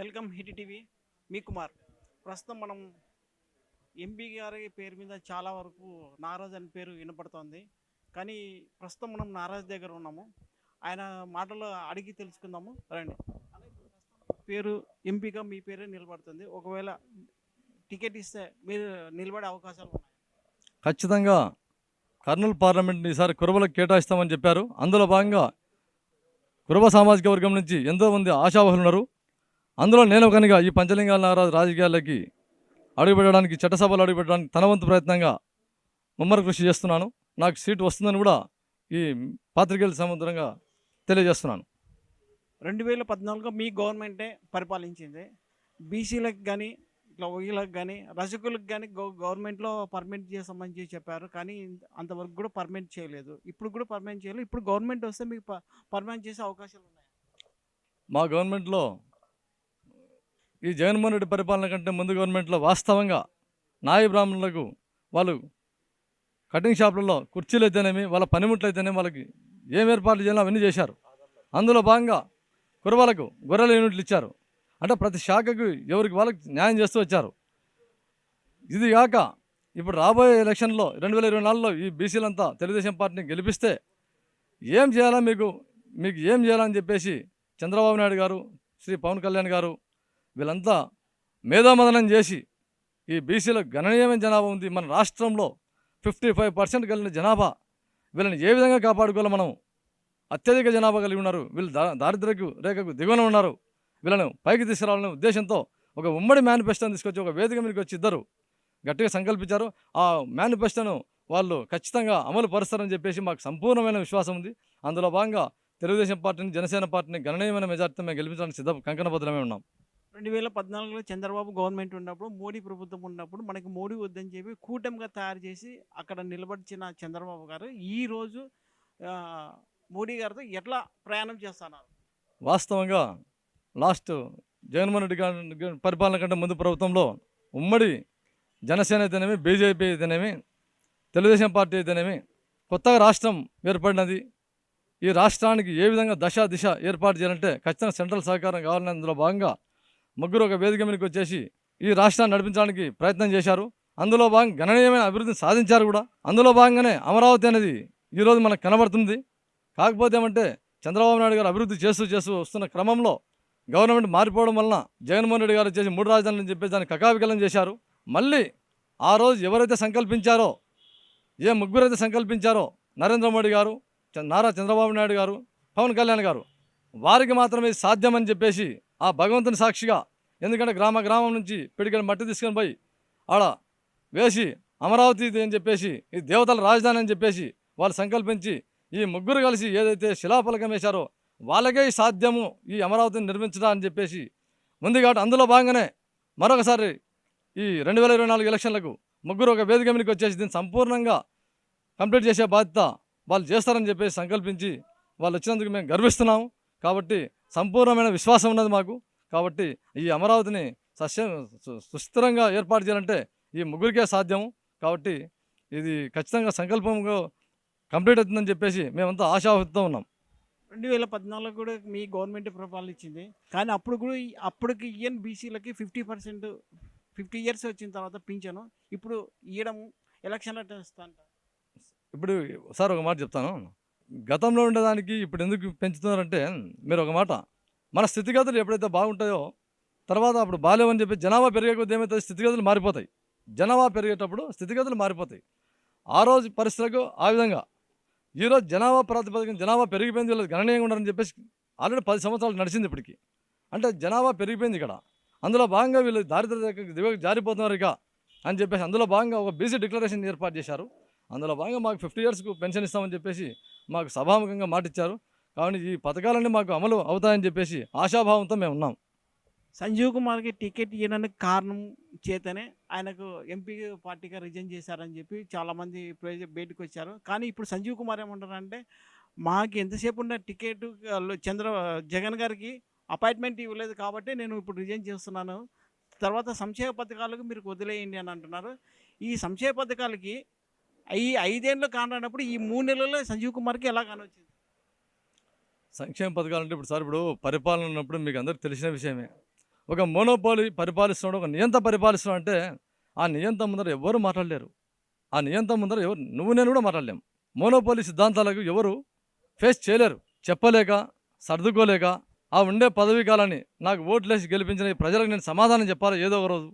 Welcome hit TV. మీ కుమార్. ప్రస్తుతం మనం MP గారి పేరు మీద చాలా వరకు నారాజ్ అని పేరు వినపడుతోంది. కానీ ప్రస్తుతం మనం నారాజ్ దగ్గర ఉన్నాము. ఆయన మాటలు అడిగి తెలుసుకుందాము. రండి. పేరు ఎంపీగా మీ పేరే నిలబడుతుంది. ఒకవేళ టికెట్ ఇస్తే మీరు నిలబడే అవకాశాలు ఉన్నాయి. ఖచ్చితంగా కర్నూలు పార్లమెంట్ని ఈసారి కురబలకు కేటాయిస్తామని చెప్పారు. అందులో భాగంగా కురబ సామాజిక వర్గం నుంచి ఎంతోమంది ఆశావహులు ఉన్నారు. అందులో నేను ఒకనిగా ఈ పంచలింగాల నాగరాజు రాజకీయాలకి అడుగుపెట్టడానికి చట్టసభలు అడుగుపెట్టడానికి తన వంతు ప్రయత్నంగా ముమ్మర కృషి చేస్తున్నాను. నాకు సీటు వస్తుందని కూడా ఈ పాత్రికేయుల సముద్రంగా తెలియజేస్తున్నాను. రెండు వేల పద్నాలుగులో మీ గవర్నమెంటే పరిపాలించింది. బీసీలకు కానీ ఇట్లా ఒయ్యలకు కానీ రజకులకు కానీ గవ గవర్నమెంట్లో పర్మిట్ చేసామని చెప్పి చెప్పారు. కానీ అంతవరకు కూడా పర్మిట్ చేయలేదు. ఇప్పుడు కూడా పర్మిట్ చేయలేదు. ఇప్పుడు గవర్నమెంట్ వస్తే మీకు పర్మిట్ చేసే అవకాశాలు ఉన్నాయి? మా గవర్నమెంట్లో ఈ జగన్మోహన్ రెడ్డి పరిపాలన కంటే ముందు గవర్నమెంట్లో వాస్తవంగా నాయ బ్రాహ్మణులకు వాళ్ళు కటింగ్ షాపులలో కుర్చీలు అయితేనేమి వాళ్ళ పనిముట్లు అయితేనేమి వాళ్ళకి ఏం ఏర్పాట్లు చేయాలో అవన్నీ చేశారు. అందులో భాగంగా కురవాలకు గొర్రెల యూనిట్లు ఇచ్చారు. అంటే ప్రతి శాఖకు ఎవరికి వాళ్ళకి న్యాయం చేస్తూ వచ్చారు. ఇది కాక ఇప్పుడు రాబోయే ఎలక్షన్లో రెండు వేల ఇరవై నాలుగులో ఈ బీసీలంతా తెలుగుదేశం పార్టీని గెలిపిస్తే ఏం చేయాలా మీకు? మీకు ఏం చేయాలని చెప్పేసి చంద్రబాబు నాయుడు గారు శ్రీ పవన్ కళ్యాణ్ గారు వీళ్ళంతా మేధామదనం చేసి ఈ బీసీలో గణనీయమైన జనాభా ఉంది. మన రాష్ట్రంలో ఫిఫ్టీ ఫైవ్ పర్సెంట్ కలిగిన జనాభా వీళ్ళని ఏ విధంగా కాపాడుకోవాలో మనం అత్యధిక జనాభా కలిగి ఉన్నారు. వీళ్ళు దారిద్ర్యకు రేఖకు దిగువన ఉన్నారు. వీళ్ళను పైకి తీసుకురావాలనే ఉద్దేశంతో ఒక ఉమ్మడి మేనిఫెస్టోని తీసుకొచ్చి ఒక వేదిక మీదకి వచ్చి ఇద్దరు గట్టిగా సంకల్పించారు. ఆ మేనిఫెస్టోను వాళ్ళు ఖచ్చితంగా అమలు పరుస్తారని చెప్పేసి మాకు సంపూర్ణమైన విశ్వాసం ఉంది. అందులో భాగంగా తెలుగుదేశం పార్టీని జనసేన పార్టీని గణనీయమైన మెజార్టీతో మేము గెలిపించడానికి సిద్ధ కంకణబద్ధమే ఉన్నాం. రెండు వేల పద్నాలుగులో చంద్రబాబు గవర్నమెంట్ ఉన్నప్పుడు మోడీ ప్రభుత్వం ఉన్నప్పుడు మనకి మోడీ వద్దని చెప్పి కూటమిగా తయారు చేసి అక్కడ నిలబడిచిన చంద్రబాబు గారు ఈరోజు మోడీ గారితో ఎట్లా ప్రయాణం చేస్తున్నారు? వాస్తవంగా లాస్ట్ జగన్మోహన్ రెడ్డి గారి పరిపాలన కంటే ముందు ప్రభుత్వంలో ఉమ్మడి జనసేన అయితేనేమి బీజేపీ అయితేనేమి తెలుగుదేశం పార్టీ అయితేనేమి కొత్తగా రాష్ట్రం ఏర్పడినది. ఈ రాష్ట్రానికి ఏ విధంగా దశ దిశ ఏర్పాటు చేయాలంటే ఖచ్చితంగా సెంట్రల్ సహకారం కావాలని అందులో భాగంగా ముగ్గురు ఒక వేదిక మీదకి వచ్చేసి ఈ రాష్ట్రాన్ని నడిపించడానికి ప్రయత్నం చేశారు. అందులో భాగంగా గణనీయమైన అభివృద్ధిని సాధించారు కూడా. అందులో భాగంగానే అమరావతి అనేది ఈరోజు మనకు కనబడుతుంది. కాకపోతే ఏమంటే చంద్రబాబు నాయుడు గారు అభివృద్ధి చేస్తూ చేస్తూ వస్తున్న క్రమంలో గవర్నమెంట్ మారిపోవడం వలన జగన్మోహన్ రెడ్డి గారు వచ్చేసి మూడు రాజధానులు అని చెప్పేసి దాన్ని కకావికలం చేశారు. మళ్ళీ ఆ రోజు ఎవరైతే సంకల్పించారో ఏ ముగ్గురైతే సంకల్పించారో నరేంద్ర మోడీ గారు నారా చంద్రబాబు నాయుడు గారు పవన్ కళ్యాణ్ గారు వారికి మాత్రమే సాధ్యమని చెప్పేసి ఆ భగవంతుని సాక్షిగా. ఎందుకంటే గ్రామ గ్రామం నుంచి పిడికల మట్టి తీసుకొని పోయి ఆడ వేసి అమరావతి అని చెప్పేసి ఈ దేవతల రాజధాని అని చెప్పేసి వాళ్ళు సంకల్పించి ఈ ముగ్గురు కలిసి ఏదైతే శిలాఫలకం వేశారో వాళ్ళకే సాధ్యము ఈ అమరావతిని నిర్మించడా అని చెప్పేసి ఉంది కాబట్టి అందులో భాగంగానే మరొకసారి ఈ రెండు వేల ఇరవై నాలుగు ఎలక్షన్లకు ముగ్గురు ఒక వేదిక మీదకి వచ్చేసి దీన్ని సంపూర్ణంగా కంప్లీట్ చేసే బాధ్యత వాళ్ళు చేస్తారని చెప్పేసి సంకల్పించి వాళ్ళు వచ్చినందుకు మేము గర్విస్తున్నాము. కాబట్టి సంపూర్ణమైన విశ్వాసం ఉన్నది మాకు. కాబట్టి ఈ అమరావతిని సస్య సుస్థిరంగా ఏర్పాటు చేయాలంటే ఈ ముగ్గురికే సాధ్యము. కాబట్టి ఇది ఖచ్చితంగా సంకల్పంగా కంప్లీట్ అవుతుందని చెప్పేసి మేమంతా ఆశావహితో ఉన్నాం. రెండు వేల పద్నాలుగు కూడా మీ గవర్నమెంట్ పరిపాలన ఇచ్చింది. కానీ అప్పుడు కూడా అప్పటికి ఈఎన్ బీసీలకి ఫిఫ్టీ పర్సెంట్ ఫిఫ్టీ ఇయర్స్ వచ్చిన తర్వాత పింఛను. ఇప్పుడు ఇవ్వడం ఎలక్షన్లో ఇప్పుడు సార్ ఒక మాట చెప్తాను. గతంలో ఉండేదానికి ఇప్పుడు ఎందుకు పెంచుతున్నారంటే మీరు ఒక మాట. మన స్థితిగతులు ఎప్పుడైతే బాగుంటాయో తర్వాత అప్పుడు బాగాలేవని చెప్పి జనాభా పెరిగే ఏమవుతుంది స్థితిగతులు మారిపోతాయి. జనాభా పెరిగేటప్పుడు స్థితిగతులు మారిపోతాయి. ఆ రోజు పరిస్థితులకు ఆ విధంగా. ఈరోజు జనాభా ప్రాతిపదికన జనాభా పెరిగిపోయింది వీళ్ళకి గణనీయంగా ఉండాలని చెప్పేసి ఆల్రెడీ పది సంవత్సరాలు నడిచింది ఇప్పటికి. అంటే జనాభా పెరిగిపోయింది ఇక్కడ. అందులో భాగంగా వీళ్ళు దారిద్ర దివ జారిపోతున్నారు ఇక అని చెప్పేసి అందులో భాగంగా ఒక బీసీ డిక్లరేషన్ ఏర్పాటు చేశారు. అందులో భాగంగా మాకు ఫిఫ్టీ ఇయర్స్కు పెన్షన్ ఇస్తామని చెప్పేసి మాకు సభాముఖంగా మాటిచ్చారు. కాబట్టి ఈ పథకాలన్నీ మాకు అమలు అవుతాయని చెప్పేసి ఆశాభావంతో మేము ఉన్నాం. సంజీవ్ కుమార్కి టికెట్ ఇవ్వడానికి కారణం చేతనే ఆయనకు ఎంపీ పార్టీగా రిజైన్ చేశారని చెప్పి చాలామంది బయటకు వచ్చారు కానీ ఇప్పుడు సంజీవ్ కుమార్ ఏమంటారంటే మాకు ఎంతసేపు ఉన్న టికెట్ చంద్ర జగన్ గారికి అపాయింట్మెంట్ ఇవ్వలేదు కాబట్టి నేను ఇప్పుడు రిజైన్ చేస్తున్నాను. తర్వాత సంక్షేమ పథకాలకు మీరు వదిలేయండి అని అంటున్నారు. ఈ సంక్షేమ పథకాలకి ఈ ఐదేళ్ళు కానప్పుడు ఈ మూడు నెలల్లో సంజీవ్ కుమార్కి ఎలా కానొచ్చింది? సంక్షేమ పథకాలు అంటే ఇప్పుడు సార్ ఇప్పుడు పరిపాలన ఉన్నప్పుడు మీకు అందరికి తెలిసిన విషయమే. ఒక మోనోపోలి పరిపాలిస్తున్నాడు ఒక నియంత పరిపాలిస్తున్నాడు అంటే ఆ నియంత ముందర ఎవరు మాట్లాడలేరు. ఆ నియంత ముందర ఎవరు నువ్వు నేను కూడా మాట్లాడలేము మోనోపాలి సిద్ధాంతాలకు ఎవరు ఫేస్ చేయలేరు. చెప్పలేక సర్దుకోలేక ఆ ఉండే పదవీ కాలాన్ని నాకు ఓట్లేసి గెలిపించిన ఈ ప్రజలకు నేను సమాధానం చెప్పాలి ఏదో ఒక రోజు?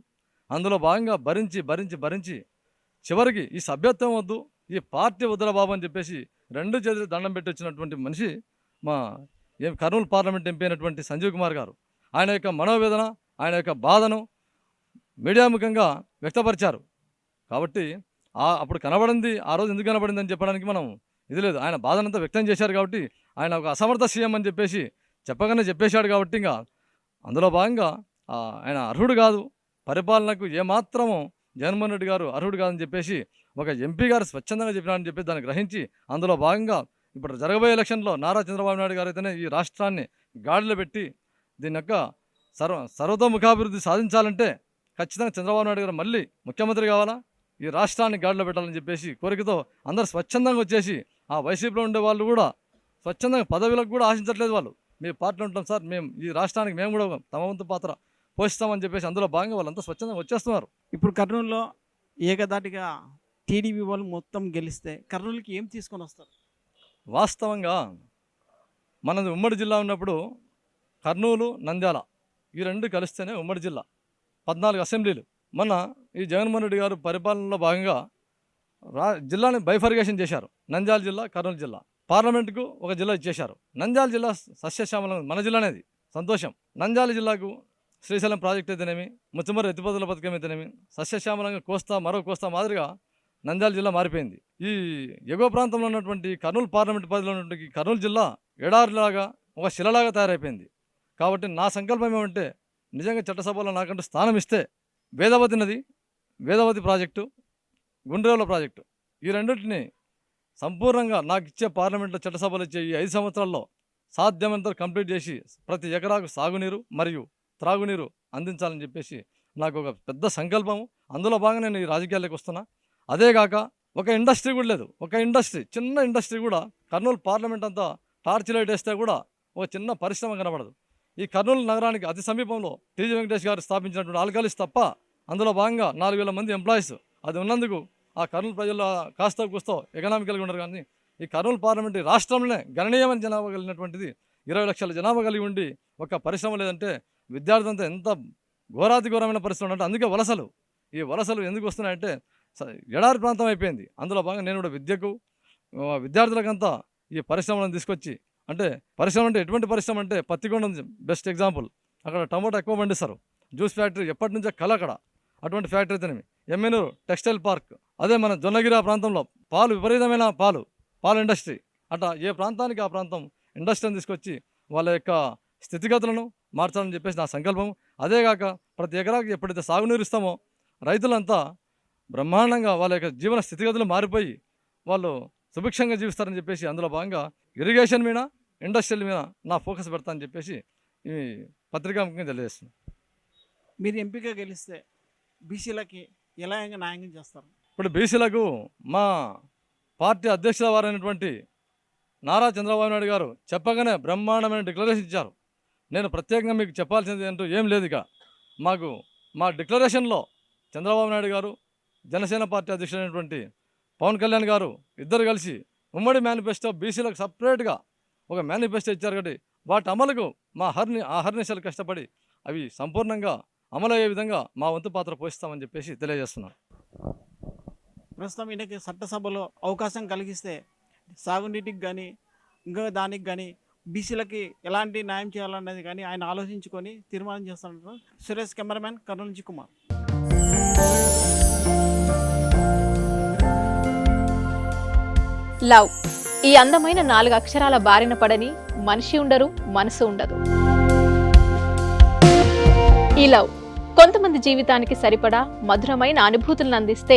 అందులో భాగంగా భరించి భరించి భరించి చివరికి ఈ సభ్యత్వం వద్దు ఈ పార్టీ వద్దుల బాబు అని చెప్పేసి రెండు చేతులు దండం పెట్టి వచ్చినటువంటి మనిషి మా ఏం కర్నూలు పార్లమెంట్ ఎంపీ అయినటువంటి సంజీవ్ కుమార్ గారు. ఆయన యొక్క మనోవేదన ఆయన యొక్క బాధను మీడియా ముఖంగా వ్యక్తపరిచారు. కాబట్టి అప్పుడు కనబడింది ఆ రోజు ఎందుకు కనబడింది అని చెప్పడానికి మనం ఇది లేదు. ఆయన బాధనంతా వ్యక్తం చేశారు కాబట్టి ఆయన ఒక అసమర్థ సీఎం అని చెప్పేసి చెప్పగానే చెప్పేశాడు కాబట్టి ఇంకా అందులో భాగంగా ఆయన అర్హుడు కాదు. పరిపాలనకు ఏమాత్రము జగన్మోహన్ రెడ్డి గారు అర్హుడు కాదని చెప్పేసి ఒక ఎంపీ గారు స్వచ్ఛందంగా చెప్పినారని చెప్పి దాన్ని గ్రహించి అందులో భాగంగా ఇప్పుడు జరగబోయే ఎలక్షన్లో నారా చంద్రబాబు నాయుడు గారు అయితేనే ఈ రాష్ట్రాన్ని గాడిలో పెట్టి దీని యొక్క సర్వ సర్వతోముఖాభివృద్ధి సాధించాలంటే ఖచ్చితంగా చంద్రబాబు నాయుడు గారు మళ్ళీ ముఖ్యమంత్రి కావాలా? ఈ రాష్ట్రాన్ని గాడిలో పెట్టాలని చెప్పేసి కోరికతో అందరూ స్వచ్ఛందంగా వచ్చేసి ఆ వైసీపీలో ఉండే వాళ్ళు కూడా స్వచ్ఛందంగా పదవులకు కూడా ఆశించట్లేదు వాళ్ళు. మీ పార్టీలో ఉంటాం సార్ మేము ఈ రాష్ట్రానికి మేము కూడా తమ వంతు పాత్ర. పోషిస్తామని చెప్పేసి అందులో భాగంగా వాళ్ళంతా స్వచ్ఛందంగా వచ్చేస్తున్నారు. ఇప్పుడు కర్నూలులో ఏకదాటిగా టీడీపీ వాళ్ళు మొత్తం గెలిస్తే కర్నూలుకి ఏం తీసుకొని వస్తారు? వాస్తవంగా మనది ఉమ్మడి జిల్లా ఉన్నప్పుడు కర్నూలు నంద్యాల ఈ రెండు కలిస్తేనే ఉమ్మడి జిల్లా. పద్నాలుగు అసెంబ్లీలు. మొన్న ఈ జగన్మోహన్ రెడ్డి గారు పరిపాలనలో భాగంగా రా జిల్లాని బైఫర్గేషన్ చేశారు. నంద్యాల జిల్లా కర్నూలు జిల్లా. పార్లమెంటుకు ఒక జిల్లా ఇచ్చేశారు. నంద్యాల జిల్లా సస్యశ్యామలం మన జిల్లానేది. సంతోషం. నంద్యాల జిల్లాకు శ్రీశైలం ప్రాజెక్టు అయితేనేమి ముచ్చమర్రి ఎత్తిపోతల పథకం అయితేనేమి సస్యశ్యామలంగా కోస్తా మరో కోస్తా మాదిరిగా నంద్యాల జిల్లా మారిపోయింది. ఈ ఎగువ ప్రాంతంలో ఉన్నటువంటి కర్నూలు పార్లమెంట్ పరిధిలో ఉన్నటువంటి కర్నూలు జిల్లా ఎడారిలాగా ఒక శిలలాగా తయారైపోయింది. కాబట్టి నా సంకల్పం ఏమంటే నిజంగా చట్టసభలో నాకంటూ స్థానం ఇస్తే వేదవతి నది వేదవతి ప్రాజెక్టు గుండ్రేవుల ప్రాజెక్టు ఈ రెండింటిని సంపూర్ణంగా నాకు ఇచ్చే పార్లమెంట్లో చట్టసభలు ఇచ్చే ఈ ఐదు సంవత్సరాల్లో సాధ్యమంతా కంప్లీట్ చేసి ప్రతి ఎకరాకు సాగునీరు మరియు త్రాగునీరు అందించాలని చెప్పేసి నాకు ఒక పెద్ద సంకల్పము. అందులో బాగా నేను ఈ రాజకీయాల్లోకి వస్తున్నా. అదేగాక ఒక ఇండస్ట్రీ కూడా లేదు. ఒక ఇండస్ట్రీ చిన్న ఇండస్ట్రీ కూడా కర్నూలు పార్లమెంట్ అంతా టార్చ్ లైట్ వేస్తే కూడా ఒక చిన్న పరిశ్రమ కనబడదు. ఈ కర్నూలు నగరానికి అతి సమీపంలో టీజీ వెంకటేష్ గారు స్థాపించినటువంటి ఆల్కాలిస్ తప్ప అందులో భాగంగా నాలుగు వేల మంది ఎంప్లాయీస్. అది ఉన్నందుకు ఆ కర్నూలు ప్రజల్లో కాస్త కూస్తో ఎకనామికల్గా ఉండరు కానీ ఈ కర్నూలు పార్లమెంట్ ఈ రాష్ట్రంలోనే గణనీయమైన జనాభా కలిగినటువంటిది. ఇరవై లక్షల జనాభా కలిగి ఉండి ఒక పరిశ్రమ లేదంటే విద్యార్థులంతా ఎంత ఘోరాతి ఘోరమైన పరిస్థితులు అంటే అందుకే వలసలు. ఈ వలసలు ఎందుకు వస్తున్నాయంటే ఎడారి ప్రాంతం అయిపోయింది. అందులో భాగంగా నేను కూడా విద్యకు విద్యార్థులకంతా ఈ పరిశ్రమలను తీసుకొచ్చి అంటే పరిశ్రమ అంటే ఎటువంటి పరిశ్రమ అంటే పత్తికొండ బెస్ట్ ఎగ్జాంపుల్. అక్కడ టమోటా ఎక్కువ పండిస్తారు. జ్యూస్ ఫ్యాక్టరీ ఎప్పటి నుంచో కళ అక్కడ. అటువంటి ఫ్యాక్టరీ అయితేనేమి ఎమ్మెనూరు టెక్స్టైల్ పార్క్. అదే మన జొన్నగిరి ఆ ప్రాంతంలో పాలు విపరీతమైన పాలు పాలు ఇండస్ట్రీ. అట్లా ఏ ప్రాంతానికి ఆ ప్రాంతం ఇండస్ట్రీని తీసుకొచ్చి వాళ్ళ యొక్క స్థితిగతులను మార్చాలని చెప్పేసి నా సంకల్పం అదేగాక ప్రతి ఎకరాకి ఎప్పుడైతే సాగునీరు ఇస్తామో రైతులంతా బ్రహ్మాండంగా వాళ్ళ యొక్క జీవన స్థితిగతులు మారిపోయి వాళ్ళు సుభిక్షంగా జీవిస్తారని చెప్పేసి అందులో భాగంగా ఇరిగేషన్ మీద ఇండస్ట్రియల్ మీద నా ఫోకస్ పెడతా అని చెప్పేసి ఈ పత్రికా ముఖ్యంగా తెలియజేస్తున్నాను. మీరు ఎంపిక గెలిస్తే బీసీలకి ఎలా న్యాయం చేస్తారు? ఇప్పుడు బీసీలకు మా పార్టీ అధ్యక్షుల వారైనటువంటి నారా చంద్రబాబు నాయుడు గారు చెప్పగానే బ్రహ్మాండమైన డిక్లరేషన్ ఇచ్చారు. నేను ప్రత్యేకంగా మీకు చెప్పాల్సింది అంటూ ఏం లేదు ఇక. మాకు మా డిక్లరేషన్లో చంద్రబాబు నాయుడు గారు జనసేన పార్టీ అధ్యక్షుడైనటువంటి పవన్ కళ్యాణ్ గారు ఇద్దరు కలిసి ఉమ్మడి మేనిఫెస్టో బీసీలకు సపరేట్గా ఒక మేనిఫెస్టో ఇచ్చారు కాబట్టి వాటి అమలుకు మా హర్ని ఆ హర్నిశలు కష్టపడి అవి సంపూర్ణంగా అమలయ్యే విధంగా మా వంతు పాత్ర పోషిస్తామని చెప్పేసి తెలియజేస్తున్నాను ప్రస్తుతం ఈయనకి చట్టసభలో అవకాశం కలిగిస్తే సాగునీటికి కానీ ఇంకా దానికి కానీ బీసీలకి ఎలాంటి న్యాయం చేయాలనేది కానీ ఆయన ఆలోచించుకొని తీర్మానం చేస్తున్నారు సురేష్ కెమెరామ్యాన్ కర్నూలు నుంచి కుమార్. లవ్. ఈ అందమైన నాలుగు అక్షరాల బారిన పడని మనిషి ఉండరు మనసు ఉండదు. ఈ లవ్ కొంతమంది జీవితానికి సరిపడా మధురమైన అనుభూతులను అందిస్తే